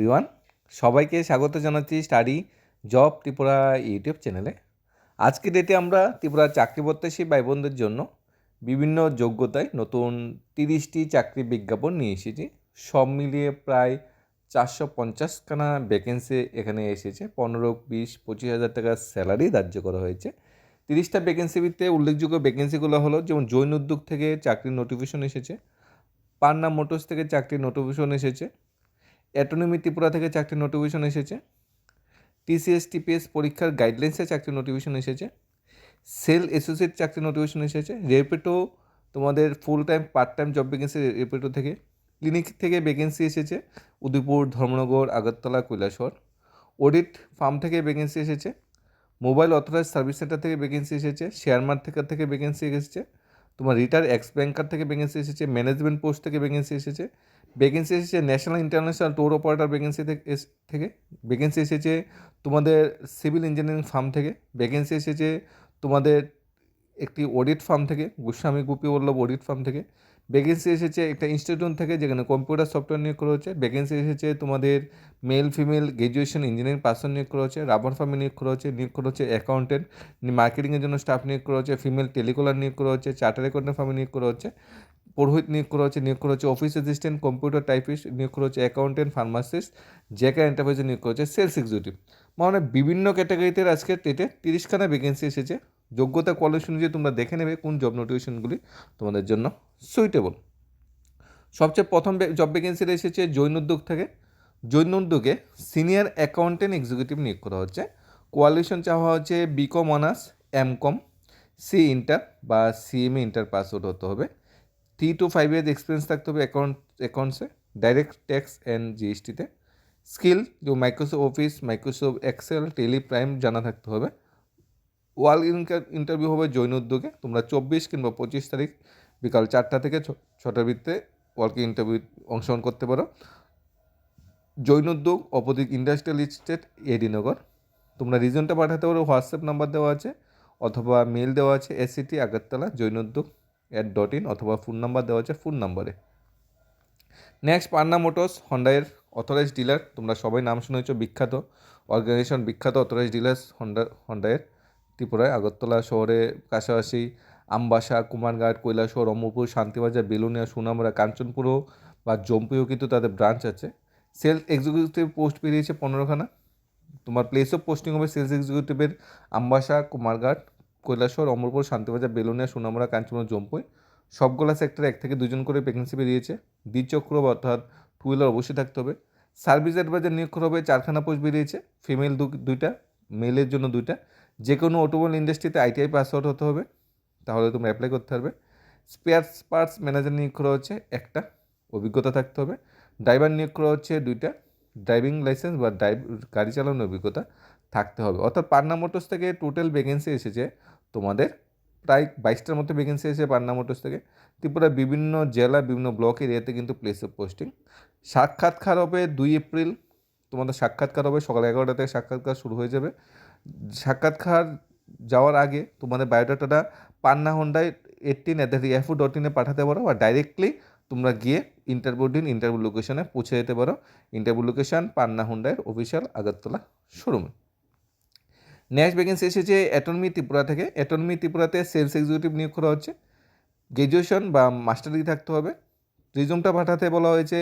প্রিয়ান সবাইকে স্বাগত জানাচ্ছি স্টাডি জব ত্রিপুরা ইউটিউব চ্যানেলে। আজকে ডেটে আমরা ত্রিপুরা চাকরি প্রত্যাশী ভাই বোনদের জন্য বিভিন্ন যোগ্যতায় নতুন তিরিশটি চাকরি বিজ্ঞাপন নিয়ে এসেছি। সব মিলিয়ে প্রায় চারশো পঞ্চাশখানা ভ্যাকেন্সি এখানে এসেছে। পনেরো, বিশ, পঁচিশ হাজার টাকার স্যালারি ধার্য করা হয়েছে। তিরিশটা ভ্যাকেন্সিতে উল্লেখযোগ্য ভ্যাকেন্সিগুলো হলো যেমন জৈন উদ্যোগ থেকে চাকরির নোটিফিকেশন এসেছে, পান্না মোটরস থেকে চাকরির নোটিফিকেশন এসেছে অ্যাটোনমি ত্রিপুরা থেকে চাকরির নোটিফিকেশন এসেছে। টিসিএস টিপিএস পরীক্ষার গাইডলাইন্সে চাকরির নোটিফিকেশন এসেছে। সেল অ্যাসোসিয়েট চাকরির নোটিফিকেশন এসেছে। রেপেটো তোমাদের full time part time job vacancy রেপেটো থেকে। ক্লিনিক থেকে ভ্যাকেন্সি এসেছে। উদয়পুর, ধর্মনগর, আগরতলা, কৈলাসহর। অডিট ফার্ম থেকে ভ্যাকেন্সি এসেছে। মোবাইল অথরাইজ সার্ভিস সেন্টার থেকে ভ্যাকেন্সি এসেছে। শেয়ার মার্কেট থেকে ভ্যাকেন্সি এসেছে। তোমার রিটায়ার এক্স ব্যাংকার থেকে ভ্যাকেন্সি এসেছে। ম্যানেজমেন্ট পোস্ট থেকে ভ্যাকেন্সি এসেছে। ভ্যাকেন্সি এসেছে national international tour operator vacancy থেকে। ভ্যাকেন্সি এসেছে তোমাদের সিভিল ইঞ্জিনিয়ারিং ফার্ম থেকে। ভ্যাকেন্সি এসেছে তোমাদের একটি অডিট ফার্ম থেকে, গোস্বামী গুপি বল্লভ অডিট ফার্ম থেকে। ভ্যাকেন্সি এসেছে একটা ইনস্টিটিউট থেকে, যেখানে কম্পিউটার সফটওয়্যার নিয়োগ করা হচ্ছে। ভ্যাকেন্সি এসেছে তোমাদের male female graduation engineering person নিয়োগ করা হচ্ছে। রাবার ফার্মে নিয়োগ করা হচ্ছে, নিয়োগ করা হচ্ছে অ্যাকাউন্টেন্ট মার্কেটিংয়ের জন্য স্টাফ নিয়োগ করা হচ্ছে। ফিমেল টেলিকলার নিয়োগ করা হচ্ছে। চার্টার অ্যাকাউন্টেন্ট ফার্মে নিয়োগ করা হচ্ছে। পুরোহিত নিয়োগ করা হচ্ছে, নিয়োগ করা হচ্ছে অফিস অ্যাসিস্ট্যান্ট কম্পিউটার টাইপিস্ট নিয়োগ করা হচ্ছে অ্যাকাউন্টেন্ট ফার্মাসিস্ট জেকা এন্টারপ্রাইজে নিয়োগ করা হচ্ছে সেলস এক্সিকিউটিভ মানে বিভিন্ন ক্যাটাগরিতে আজকে টেটে তিরিশখানা ভ্যাকেন্সি এসেছে। যোগ্যতা কোয়ালিফিকেশন অনুযায়ী তোমরা দেখে নেবে কোন জব নোটিফিকেশনগুলি তোমাদের জন্য সুইটেবল সবচেয়ে প্রথম জব ভ্যাকেন্সিটা এসেছে জৈন উদ্যোগ থেকে। জৈন উদ্যোগে সিনিয়র অ্যাকাউন্টেন্ট এক্সিকিউটিভ নিয়োগ করা হচ্ছে। কোয়ালিফিকেশন চাওয়া হচ্ছে BCom honours MCom C inter বা সিএমএ ইন্টার পাসওয়ার্ড হতে হবে। Three two five years experience থাকতে হবে অ্যাকাউন্ট অ্যাকাউন্টসে ডাইরেক্ট ট্যাক্স অ্যান্ড জিএসটিতে স্কিল যে Microsoft Office Microsoft Excel Tally Prime জানা থাকতে হবে। ওয়াল ইন্টারভিউ হবে জৈন উদ্যোগে। তোমরা চব্বিশ কিংবা পঁচিশ তারিখ বিকাল চারটা থেকে ছটার ভিত্তে ওয়ালকে ইন্টারভিউ অংশগ্রহণ করতে পারো। জৈন উদ্যোগ, অপোজিট ইন্ডাস্ট্রিয়াল স্টেট এডিনগর তোমরা রিজনটা পাঠাতে পারো হোয়াটসঅ্যাপ নাম্বার দেওয়া আছে, অথবা মেল দেওয়া আছে ACT Agartala Jain Udyog. At dot in অথবা ফোন নাম্বার দেওয়া আছে ফোন নাম্বারে নেক্সট পান্না মোটরস হন্ডায়ের অথরাইজ ডিলার তোমরা সবাই নাম শুনেছ, বিখ্যাত। অর্গানাইজেশন বিখ্যাত অথরাইজ ডিলার্স হন্ডা হন্ডায়ের ত্রিপুরায়, আগরতলা শহরে কাছাকাছি, আমবাসা, কুমারঘাট, কৈলাসহর অম্বপুর শান্তিবাজার, বেলুনিয়া, সুনামরা কাঞ্চনপুরও বা জম্পুয়েও কিন্তু তাদের ব্রাঞ্চ আছে। সেলস এক্সিকিউটিভ পোস্ট বেরিয়েছে পনেরোখানা। তোমার প্লেস অফ পোস্টিং হবে সেলস এক্সিকিউটিভের আমবাসা, কুমারঘাট কৈলাসহর, অমরপুর, শান্তিবাজার, বেলুনিয়া সুনামরা কাঞ্চনপুর জম্পুই সবগুলা সেক্টরে এক থেকে দুজন করে ভ্যাকেন্সি বেরিয়েছে দ্বিচক্র অর্থাৎ টু হুইলার অবশ্যই থাকতে হবে। সার্ভিস অ্যাডভাইজার নিয়োগ করা হবে, চারখানা পোস্ট বেরিয়েছে ফিমেল দুইটা মেলের জন্য দুইটা। যে কোনো অটোমোবাইল ইন্ডাস্ট্রিতে আইটিআই পাসওয়ার্ড হতে হবে, তাহলে তুমি অ্যাপ্লাই করতে পারবে। স্পেয়ার পার্টস ম্যানেজার নিয়োগ করা হচ্ছে, একটা। অভিজ্ঞতা থাকতে হবে। ড্রাইভার নিয়োগ করা হচ্ছে, দুইটা। ড্রাইভিং লাইসেন্স বা ড্রাইভ গাড়ি চালানোর অভিজ্ঞতা। থাকতে হবে। অর্থাৎ পান্না মোটরস থেকে টোটাল ভ্যাকেন্সি এসেছে তোমাদের প্রায় বাইশটার মতো ভ্যাকেন্সি এসেছে পান্না মোটরস থেকে। ত্রিপুরার বিভিন্ন জেলা, বিভিন্ন ব্লক এরিয়াতে কিন্তু প্লেস অফ পোস্টিং সাক্ষাৎকার হবে দুই এপ্রিল। তোমাদের সাক্ষাৎকার হবে? সকাল এগারোটা থেকে সাক্ষাৎকার শুরু হয়ে যাবে। সাক্ষাৎকার যাওয়ার আগে তোমাদের বায়োডাটাটা Panna হোন্ডায় eighteen at the Yahoo dot ইনে পাঠাতে পারো বা ডাইরেক্টলি তোমরা গিয়ে ইন্টারভিউ দিন ইন্টারভিউ লোকেশনে পৌঁছে যেতে পারো। ইন্টারভিউ লোকেশন পান্না হুন্ডায়ের অফিসিয়াল আগরতলা শোরুমে নেক্সট ভ্যাকেন্সি এসেছে অ্যাটনমি ত্রিপুরা থেকে অ্যাটনমি ত্রিপুরাতে সেলস এক্সিকিউটিভ নিয়োগ করা হচ্ছে। গ্র্যাজুয়েশন বা মাস্টার ডিগ্রি থাকতে হবে। রিজুমটা পাঠাতে বলা হয়েছে,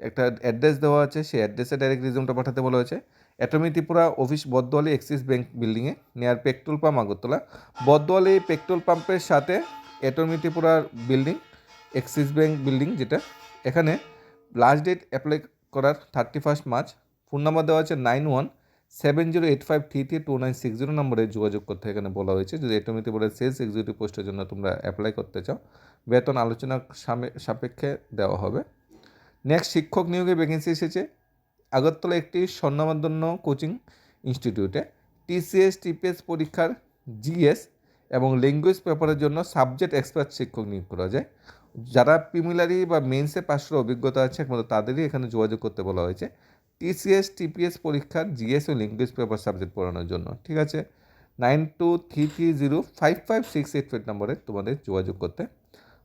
একটা অ্যাড্রেস দেওয়া আছে, সেই অ্যাড্রেসে ডাইরেক্ট রিজুমটা পাঠাতে বলা হয়েছে। অ্যাটমি ত্রিপুরা অফিস বদওয়ালি এক্সিস ব্যাংক বিল্ডিংয়ে নেয়ার পেট্রোল পাম্প আগরতলা। বদওয়ালি পেট্রোল পাম্পের সাথে অ্যাটমি ত্রিপুরার বিল্ডিং এক্সিস ব্যাংক বিল্ডিং যেটা, এখানে লাস্ট ডেট অ্যাপ্লাই করার thirty first March phone number দেওয়া আছে nine one seven zero eight five three three two nine six zero নম্বরে যোগাযোগ করতে এখানে বলা হয়েছে, যদি অ্যাটমি ত্রিপুরার সেলস এক্সিকিউটিভ পোস্টের জন্য তোমরা অ্যাপ্লাই করতে চাও, বেতন আলোচনা সাপেক্ষে দেওয়া হবে। নেক্সট শিক্ষক নিয়োগে ভ্যাকেন্সি এসেছে। আগরতলা একটি স্বর্ণমাধ্যন্য কোচিং ইনস্টিটিউটে টিসিএস টিপিএস পরীক্ষার জিএস এবং ল্যাঙ্গুয়েজ পেপারের জন্য সাবজেক্ট এক্সপার্ট শিক্ষক নিয়োগ করা যায়। যারা প্রিমিলারি বা মেন্সে পাশের অভিজ্ঞতা আছে, একমাত্র তাদেরই এখানে যোগাযোগ করতে বলা হয়েছে। টিসিএস টিপিএস পরীক্ষার জিএস ও ল্যাঙ্গুয়েজ পেপার সাবজেক্ট পড়ানোর জন্য, ঠিক আছে? Nine two three three zero five five six eight five নম্বরে তোমাদের যোগাযোগ করতে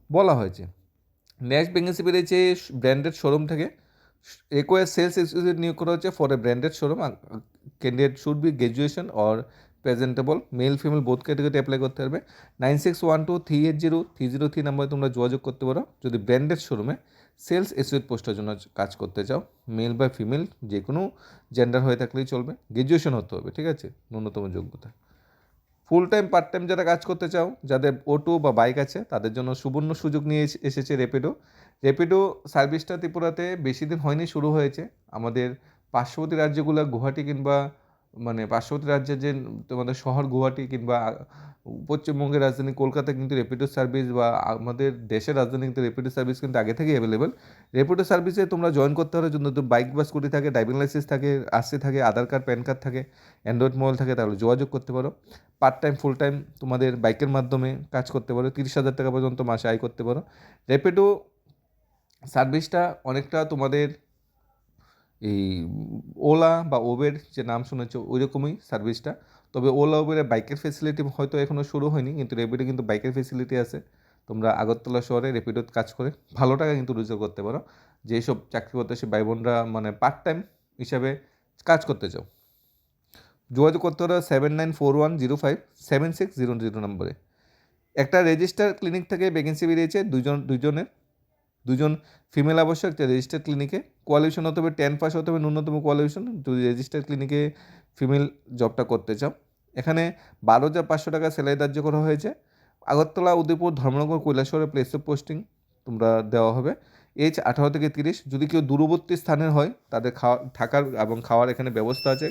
বলা হয়েছে। নেক্সট ভ্যাকেন্সি বেরিয়েছে ব্র্যান্ডেড শোরুম থেকে। রিকোয়ার সেলস এক্সিকিউটিভ নিয়োগ করা হচ্ছে for a branded showroom candidate should be graduation or presentable male female both category apply করতে পারবে। Nine six one two three eight zero three zero three নাম্বারে তোমরা যোগাযোগ করতে পারো। যদি ব্র্যান্ডেড শোরুমে সেলস এসোসিয়েট পোস্টের জন্য কাজ করতে চাও মেল বা ফিমেল যে কোনো জেন্ডার হয়ে থাকলেই চলবে। গ্র্যাজুয়েশন হতে হবে, ঠিক আছে? ন্যূনতম যোগ্যতা। ফুল টাইম পার্ট টাইম যারা কাজ করতে চাও, যাদের অটো বা বাইক আছে, তাদের জন্য সুবর্ণ সুযোগ নিয়ে এসে- এসেছে রেপিডো রেপিডো সার্ভিসটা ত্রিপুরাতে বেশি দিন হয়নি, শুরু হয়েছে। আমাদের পার্শ্ববর্তী রাজ্যগুলো, গুয়াহাটি কিংবা মানে পার্শ্ববর্তী রাজ্যের যে তোমাদের শহর গুয়াহাটি কিংবা পশ্চিমবঙ্গের রাজধানী কলকাতা কিন্তু রেপিডো সার্ভিস বা আমাদের দেশের রাজধানী কিন্তু রেপিডো সার্ভিস কিন্তু আগে থেকেই অ্যাভেলেবেল রেপিডো সার্ভিসে তোমরা জয়েন করতে হলে যদি বাইক বা স্কুটি থাকে ড্রাইভিং লাইসেন্স থাকে আসছে থাকে, আধার কার্ড প্যান কার্ড থাকে অ্যান্ড্রয়েড মোবাইল থাকে তাহলে যোগাযোগ করতে পারো। পার্ট টাইম ফুল টাইম তোমাদের বাইকের মাধ্যমে কাজ করতে পারো, তিরিশ হাজার টাকা পর্যন্ত মাসে আয় করতে পারো। রেপিডো সার্ভিসটা অনেকটা তোমাদের এই ওলা বা ওবের যে নাম শুনেছ ওই রকমই সার্ভিসটা তবে ওলা ওবের বাইকের ফেসিলিটি হয়তো এখনও শুরু হয়নি, কিন্তু র্যাপিডো কিন্তু বাইকের ফেসিলিটি আছে। তোমরা আগরতলা শহরে র্যাপিডোত কাজ করে ভালো টাকা কিন্তু রোজগার করতে পারো। যেসব চাকরি সে ভাই বোনরা মানে পার্ট টাইম হিসাবে কাজ করতে চাও। যোগাযোগ করতে হবে seven nine four one zero five seven six zero zero নম্বরে একটা রেজিস্টার ক্লিনিক থেকে ভ্যাকেন্সি বেরিয়েছে দুজন দুজনের দুজন ফিমেল আবশ্যক একটা রেজিস্টার ক্লিনিকে কোয়ালিফিকেশন হতে হবে টেন পাস হতে হবে, ন্যূনতম কোয়ালিফিকেশন যদি রেজিস্টার ক্লিনিকে ফিমেল জবটা করতে চাও। এখানে বারো হাজার পাঁচশো টাকা স্যালারি ধার্য করা হয়েছে। আগরতলা, উদয়পুর, ধর্মনগর, কৈলাসহরে প্লেস অফ পোস্টিং তোমরা দেওয়া হবে। এজ আঠারো থেকে তিরিশ, যদি কেউ দূরবর্তী স্থানের হয়, তাদের খাওয়া, থাকার এবং খাওয়ার এখানে ব্যবস্থা আছে,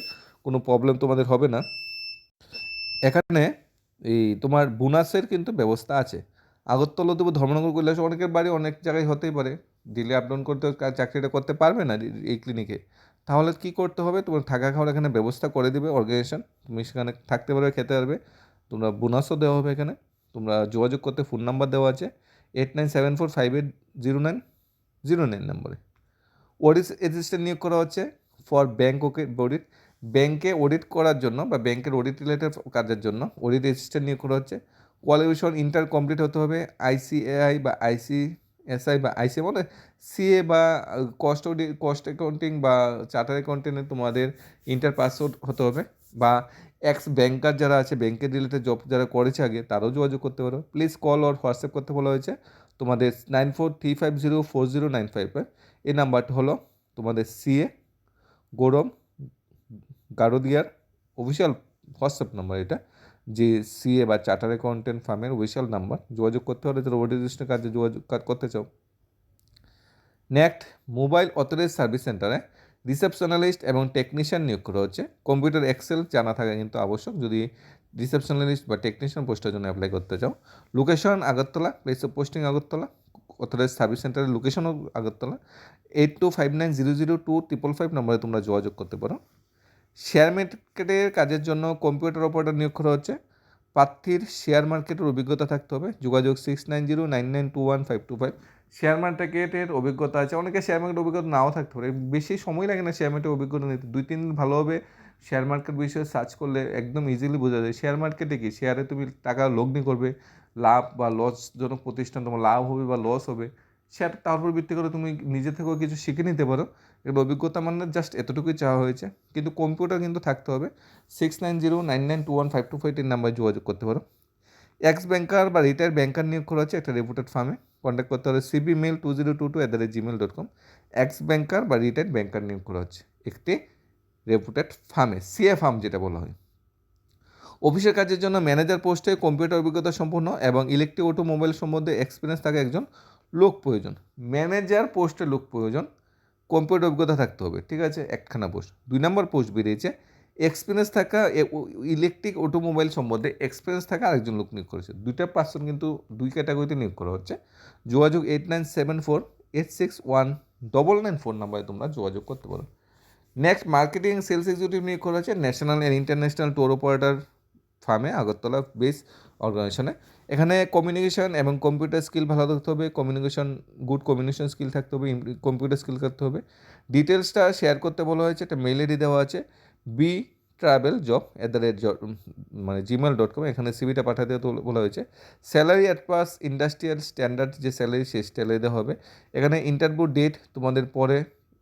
কোনো প্রবলেম তোমাদের হবে না। এখানে এই তোমার বোনাসের কিন্তু ব্যবস্থা আছে। আগরতলা দেবো, ধর্মনগর কৈলাস অনেকের বাড়ি অনেক জায়গায় হতেই পারে। দিলে আপডাউন করতে চাকরিটা করতে পারবে না এই- ক্লিনিকে তাহলে কি করতে হবে? তোমার থাকা খাওয়ার এখানে ব্যবস্থা করে দিবে অর্গানাইজেশন তুমি সেখানে থাকতে পারবে, খেতে পারবে। তোমরা বোনাসও দেওয়া হবে এখানে। তোমরা যোগাযোগ করতে ফোন নাম্বার দেওয়া আছে। Eight nine seven four five eight zero nine zero nine নম্বরে অডিট অ্যাসিস্ট্যান্ট নিয়োগ করা হচ্ছে ফর ব্যাঙ্ক ওকে অডিট ব্যাংকে অডিট করার জন্য বা ব্যাংকের অডিট রিলেটেড কাজের জন্য অডিট অ্যাসিস্ট্যান্ট নিয়োগ করা হচ্ছে। কোয়ালিফিকেশন ইন্টার কমপ্লিট হতে হবে আইসিএআই বা আইসিএসআই বা আইসি মানে সিএ বা কস্ট কস্ট অ্যাকাউন্টিং বা চার্টার অ্যাকাউন্টিংয়ে তোমাদের ইন্টার পাস হতে হবে বা এক্স ব্যাংকার যারা আছে ব্যাংকের রিলেটেড জব যারা করেছে আগে, তারাও যোগাযোগ করতে পারো। প্লিজ কল অর হোয়াটসঅ্যাপ করতে বলা হয়েছে। তোমাদের nine four three five zero four zero nine five এই নাম্বারটা হলো তোমাদের সিএ গৌরব, গারোদিয়ার অফিসিয়াল হোয়াটসঅ্যাপ নাম্বার এটা। যে সিএ বা চার্টার অ্যাকাউন্টেন্ট ফার্মের অফিসিয়াল নাম্বার যোগাযোগ করতে হলে যারা ওডি রেজিস্ট্রেশন কাজে যোগাযোগ করতে চাও। নেক্সট মোবাইল অথরাইজ সার্ভিস সেন্টারে রিসেপশনালিস্ট এবং টেকনিশিয়ান নিয়োগ করা হচ্ছে। কম্পিউটার এক্সেল জানা থাকা কিন্তু আবশ্যক। যদি রিসেপশনালিস্ট বা টেকনিশিয়ান পোস্টের জন্য অ্যাপ্লাই করতে চাও। Location Agartala place of posting Agartala authorise service সেন্টারের লোকেশনও Agartala. Eight two five nine zero zero two triple five নম্বরে তোমরা যোগাযোগ করতে পারো। শেয়ার মার্কেটের কাজের জন্য কম্পিউটার অপারেটর নিয়োগ করা হচ্ছে। প্রার্থীর শেয়ার মার্কেটের অভিজ্ঞতা থাকতে হবে। যোগাযোগ six nine zero nine nine two one five two five share মার্কেটের অভিজ্ঞতা আছে। অনেকে শেয়ার মার্কেটের অভিজ্ঞতা নাও থাকতে পারে। বেশি সময় লাগে না শেয়ার মার্কেটের অভিজ্ঞতা নিতে। দুই তিন দিন ভালোভাবে শেয়ার মার্কেট বিষয়ে সার্চ করলে একদম ইজিলি বোঝা যায়। শেয়ার মার্কেটে কি? শেয়ারে তুমি টাকা লগ্নি করবে। লাভ বা লসজনক প্রতিষ্ঠান তোমার লাভ হবে বা লস হবে। শেয়ার তার উপর ভিত্তি করে তুমি নিজে থেকেও কিছু শিখে নিতে পারো। এর অভিজ্ঞতা মানে জাস্ট এতটুকুই চাওয়া হয়েছে। কিন্তু কম্পিউটার কিন্তু থাকতে হবে। Six nine zero nine nine two one five two five তিন নাম্বারে যোগাযোগ করতে পারো। এক্স ব্যাংকার বা রিটায়ার ব্যাংকার নিয়োগ করা হচ্ছে একটা রেপুটেড ফার্মে কন্ট্যাক্ট করতে হবে CV mail two zero two two at the rate Gmail dot com ex banker বা রিটায়ার্ড ব্যাংকার নিয়োগ করা হচ্ছে একটি রেপুটেড ফার্মে সিএ ফার্ম যেটা বলা হয়। অফিসের কাজের জন্য ম্যানেজার পোস্টে কম্পিউটার অভিজ্ঞতা সম্পন্ন এবং ইলেকট্রিক অটোমোবাইল সম্বন্ধে এক্সপিরিয়েন্স থাকা একজন লোক প্রয়োজন। ম্যানেজার পোস্টে লোক প্রয়োজন। কম্পিউটার অভিজ্ঞতা থাকতে হবে, ঠিক আছে? একখানা পোস্ট দুই নম্বর পোস্ট বেরিয়েছে এক্সপিরিয়েন্স থাকা ইলেকট্রিক অটোমোবাইল সম্বন্ধে এক্সপিরিয়েন্স থাকা আরেকজন লোক নিয়োগ করেছে। দুইটা পার্সন কিন্তু দুই ক্যাটাগরিতে নিয়োগ করা হচ্ছে। যোগাযোগ eight nine seven four eight six one double nine four নাম্বারে তোমরা যোগাযোগ করতে পারো। নেক্সট মার্কেটিং সেলস এক্সিকিউটিভ নিয়োগ করা হচ্ছে। National and international tour operator ফার্মে আগরতলা বেস অর্গানাইজেশনে এখানে কমিউনিকেশন এবং কম্পিউটার স্কিল ভালো থাকতে হবে কমিউনিকেশন গুড কমিউনিকেশন স্কিল থাকতে হবে কম্পিউটার স্কিল থাকতে হবে। ডিটেলসটা শেয়ার করতে বলা হয়েছে, একটা মেল আইডি দেওয়া আছে B travel job at the rate মানে জিমেল ডট কম এখানে সিভিটা পাঠাতে বলা হয়েছে। Salary as per industrial standard যে স্যালারি সেই স্যালারি দেওয়া হবে। এখানে ইন্টারভিউ ডেট তোমাদের পরে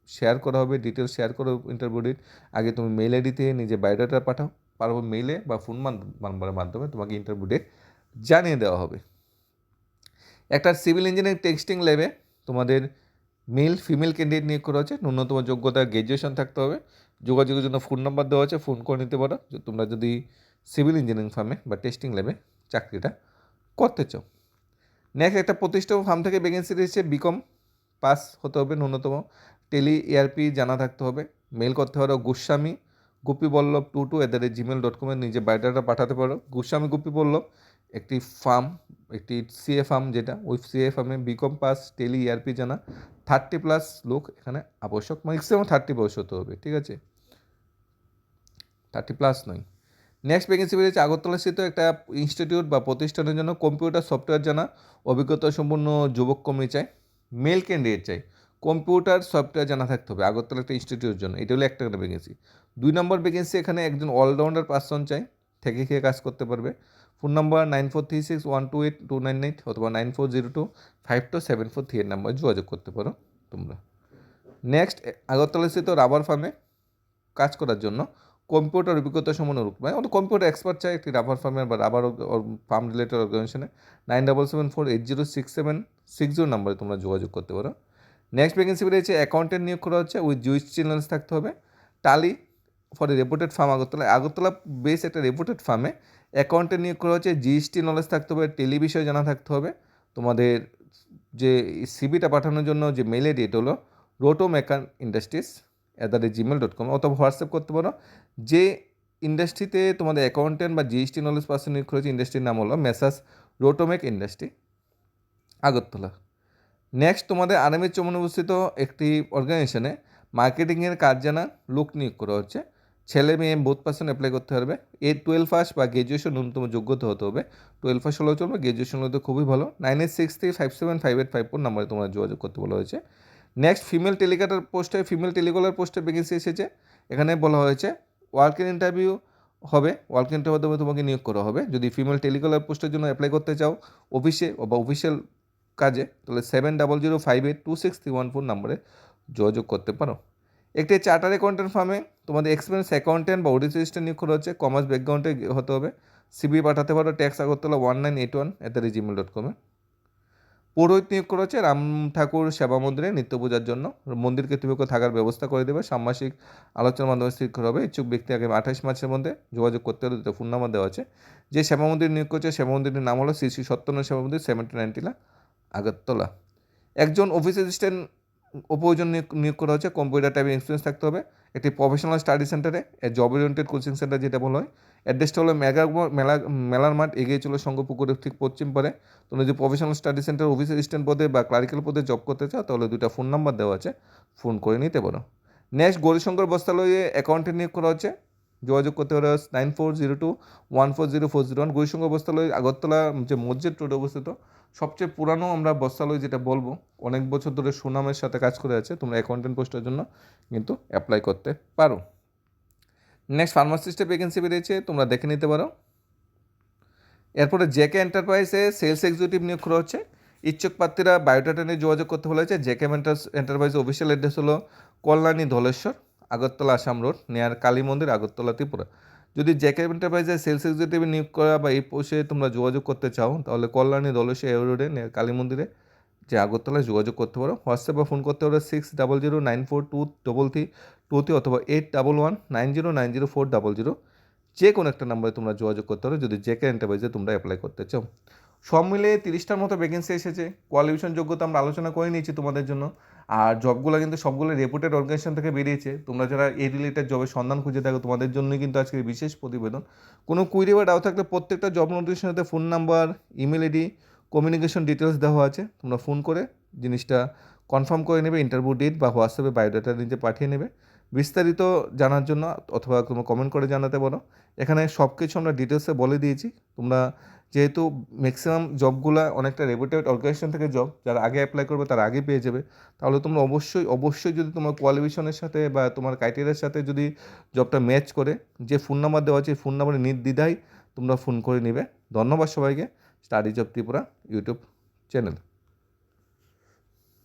শেয়ার করা হবে ডিটেলস শেয়ার করো ইন্টারভিউ ডেট আগে তুমি মেল আইডিতে নিজে বায়োডাটা পাঠাও পারব মেলে বা ফোন নাম্বারের মাধ্যমে তোমাকে ইন্টারভিউ ডেট জানিয়ে দেওয়া হবে। একটা সিভিল ইঞ্জিনিয়ারিং টেক্সটিং ল্যাবে তোমাদের মেল, ফিমেল ক্যান্ডিডেট নিয়োগ করা হচ্ছে। ন্যূনতম যোগ্যতা গ্র্যাজুয়েশন থাকতে হবে। যোগাযোগের জন্য ফোন নাম্বার দেওয়া আছে, ফোন করে নিতে পারো। তোমরা যদি সিভিল ইঞ্জিনিয়ারিং ফার্মে বা টেস্টিং ল্যাবে চাকরিটা করতে চাও। নেক্সট, একটা প্রতিষ্ঠিত ফার্ম থেকে ভ্যাকেন্সি রয়েছে বিকম পাস হতে হবে ন্যূনতম। টেলি এআরপি জানা থাকতে হবে। মেল করতে পারো Goswami Gupi Ballabh two two at the rate Gmail dot কমে নিজে বায়োডাটা পাঠাতে পারো। গোস্বামী গুপি বল্লভ একটি ফার্ম, একটি সিএ ফার্ম যেটা, ওই সিএ ফার্মে বিকম পাস, টেলি ইআরপি জানা থার্টি প্লাস লোক এখানে আবশ্যক ম্যাক্সিমাম থার্টি বয়স হতে হবে, ঠিক আছে? থার্টি প্লাস নয়। নেক্সট ভ্যাকেন্সি বেরিয়েছে আগরতলা স্থিত একটা ইনস্টিটিউট বা প্রতিষ্ঠানের জন্য কম্পিউটার সফটওয়্যার জানা, অভিজ্ঞতা সম্পন্ন যুবক কর্মী চাই মেল ক্যান্ডিডেট চাই। কম্পিউটার সফটওয়্যার জানা থাকতে হবে, আগরতলা একটা ইনস্টিটিউটের জন্য, এটা হলো একটা ভ্যাকেন্সি দুই নম্বর ভ্যাকেন্সি এখানে একজন অলরাউন্ডার পার্সন চাই, থেকে খেয়ে কাজ করতে পারবে। Phone number nine four three six one two eight two nine eight অথবা nine four zero two five two seven four three eight number যোগাযোগ করতে পারো তোমরা। নেক্সট আগরতলা স্থিত রাবার ফার্মে কাজ করার জন্য কম্পিউটার অভিজ্ঞতা সম্পন্ন রূপ মানে অত কম্পিউটার এক্সপার্ট চাই একটি রাবার ফার্মের বা রাবার ফার্ম রিলেটেড অর্গানাইজেশনে nine double seven four eight zero six seven six zero নাম্বারে তোমরা যোগাযোগ করতে পারো। নেক্সট ভ্যাকেন্সি বেরিয়েছে অ্যাকাউন্টেন্ট নিয়োগ করা হচ্ছে উইথ জুইস চ্যানেলস থাকতে হবে। Tally for a reputed firm Agartala Agartala base একটা রেপুটেড ফার্মে অ্যাকাউন্টেন্ট নিয়োগ করা হচ্ছে জিএসটি নলেজ থাকতে হবে, টেলি বিষয়ে জানা থাকতে হবে। তোমাদের যে সিবিটা পাঠানোর জন্য যে মেল আইডি এটা হলো Rotomac industries at the rate Gmail dot com অথবা হোয়াটসঅ্যাপ করতে পারো। যে ইন্ডাস্ট্রিতে তোমাদের অ্যাকাউন্টেন্ট বা জিএসটি নলেজ পার্সন নিয়োগ করেছে ইন্ডাস্ট্রির নাম হলো Messrs Rotomac industry, Agartala. Next তোমাদের আরামের চমন অবস্থিত একটি অর্গানাইজেশনে মার্কেটিংয়ের কাজ জানা লোক নিয়োগ করা হচ্ছে। ছেলে মেয়ে বোধ পার্সন অ্যাপ্লাই করতে পারবে। এ টুয়েলভ পাস বা গ্র্যাজুয়েশন ন্যূনতম যোগ্যতা হতে হবে। টুয়েলভ পাস হলেও চলবে গ্র্যাজুয়েশন হলে তো খুবই ভালো। Nine eight six three five seven five eight five four নাম্বারে তোমরা যোগাযোগ করতে বলা হয়েছে। নেক্সট ফিমেল টেলিকাটার পোস্টে ফিমেল টেলিকলার পোস্টে ভ্যাকেন্সি এসেছে। এখানে বলা হয়েছে ওয়ার্ক ইন ইন্টারভিউ হবে ওয়ার্ক ইন্টারভিউ তোমাকে নিয়োগ করা হবে। যদি ফিমেল টেলিকলার পোস্টের জন্য অ্যাপ্লাই করতে চাও অফিসে বা অফিসিয়াল কাজে, তাহলে seven double zero five eight two six three one four নাম্বারে যোগাযোগ করতে পারো। একটি চার্টার অ্যাকাউন্টেন্ট ফার্মে তোমাদের এক্সপিরিয়েন্স অ্যাকাউন্টেন্ট বা অডিট রেজিস্টার নিয়োগ করা হচ্ছে কমার্স ব্যাকগ্রাউন্ডে হতে হবে। সিবি পাঠাতে পারো tax Agartala one nine eight one at the Gmail dot কমে পুরোহিত নিয়োগ করা হচ্ছে, রাম ঠাকুর সেবা মন্দিরে নিত্য পূজার জন্য। মন্দির কর্তৃপক্ষ থাকার ব্যবস্থা করে দেবে ষান্মাসিক আলোচনার মাধ্যমে স্থির করা হবে। ইচ্ছুক ব্যক্তি আগে আঠাশ মাসের মধ্যে যোগাযোগ করতে হলে ফোন নাম্বার দেওয়া আছে। যে সেবা মন্দির নিয়োগ করছে, সেবা মন্দিরের নাম হলো শ্রী শ্রী সত্যনারায়ণ সেবা মন্দির সেভেন্টি নাইনটিলা আগরতলা। একজন অফিস অ্যাসিস্ট্যান্ট উপযোজন নিয়োগ করা হচ্ছে কম্পিউটার টাইপের এক্সপিরিয়েন্স থাকতে হবে। একটি প্রফেশনাল স্টাডি সেন্টারে জব ওরিয়েন্টেড কোচিং সেন্টার যেটা বলা হয়। অ্যাড্রেসটা হলো মেগা, মেলা, মেলার মাঠ, এগিয়ে চলে পুকুরের ঠিক পশ্চিম পারে। তুমি যদি professional study centre office assistant পদে বা ক্লারিক্যাল পদে জব করতে চাও, তাহলে দুটা ফোন নাম্বার দেওয়া আছে। ফোন করে নিতে পারো। নেক্সট গৌরীশঙ্কর বস্তালয়ে অ্যাকাউন্টে নিয়োগ করা হচ্ছে। যোগাযোগ করতে পারো nine four zero two, one four zero four zero one. Gaurishankar Bastralaya Agartala, যে মসজিদ রোডে অবস্থিত, সবচেয়ে পুরানো আমরা বস্তালয় যেটা বলব, অনেক বছর ধরে সুনামের সাথে কাজ করে আছে, তোমরা অ্যাকাউন্টেন্ট পোস্টের জন্য কিন্তু অ্যাপ্লাই করতে পারো। নেক্সট ফার্মাসিস্টে ভ্যাকেন্সি বেরিয়েছে তোমরা দেখে নিতে পারো। এরপরে জেকে এন্টারপ্রাইজে সেলস এক্সিকিউটিভ নিয়োগ করা হচ্ছে। ইচ্ছুক প্রার্থীরা বায়োডাটা নিয়ে যোগাযোগ করতে বলা হয়েছে জেকে এন্টারপ্রাইজ অফিসিয়াল অ্যাড্রেস হলো কল্যাণী ধলেশ্বর। আগরতলা আসাম রোড নেয়ার কালী মন্দির, আগরতলা ত্রিপুরা। যদি জেকে এন্টারপ্রাইজে সেলস এক্সিকিউটিভ নিয়োগ করা বা এই পোষে তোমরা যোগাযোগ করতে চাও, তাহলে কল্যাণী ধলেশ্বর এ রোডে, নেয়ার কালী মন্দিরে যে আগরতলায় যোগাযোগ করতে পারো। হোয়াটসঅ্যাপ বা ফোন করতে পারো six double zero nine four two double three two three অথবা eight double one nine zero nine zero four double zero যে কোনো একটা নাম্বারে তোমরা যোগাযোগ করতে পারো, যদি জেকে এন্টারপ্রাইজে তোমরা অ্যাপ্লাই করতে চাও। সব মিলে তিরিশটার মতো ভ্যাকেন্সি এসেছে। কোয়ালিফিকেশন যোগ্যতা আমরা আলোচনা করে নিয়েছি তোমাদের জন্য। আর জবগুলো কিন্তু সবগুলো রেপুটেড অর্গানাইজেশন থেকে বেরিয়েছে। তোমরা যারা এই রিলেটেড জবের সন্ধান খুঁজে থাকো, তোমাদের জন্যই কিন্তু আজকের বিশেষ প্রতিবেদন। কোনো কুইরি বা ডাউ থাকলে প্রত্যেকটা job নোটিফিকেশনতে phone number email ID communication details দেওয়া আছে। তোমরা ফোন করে জিনিসটা কনফার্ম করে নেবে ইন্টারভিউ ডেট বা হোয়াটসঅ্যাপে বায়োডাটা নিজে পাঠিয়ে নেবে। বিস্তারিত জানার জন্য অথবা তোমরা কমেন্ট করে জানাতে পারো এখানে সব কিছু আমরা ডিটেলসে বলে দিয়েছি। তোমরা যেহেতু ম্যাক্সিমাম জবগুলো অনেকটা রেপুটেড অর্গানাইজেশন থেকে জব যারা আগে অ্যাপ্লাই করবে তারা আগে পেয়ে যাবে। তাহলে তোমরা অবশ্যই অবশ্যই যদি তোমার কোয়ালিফিকেশনের সাথে বা তোমার ক্রাইটেরিয়ার সাথে যদি জবটা ম্যাচ করে, যে ফোন নাম্বার দেওয়া আছে ফোন নাম্বারে নির্দ্বিধায় তোমরা ফোন করে নেবে। ধন্যবাদ সবাইকে। Study job Tripura YouTube channel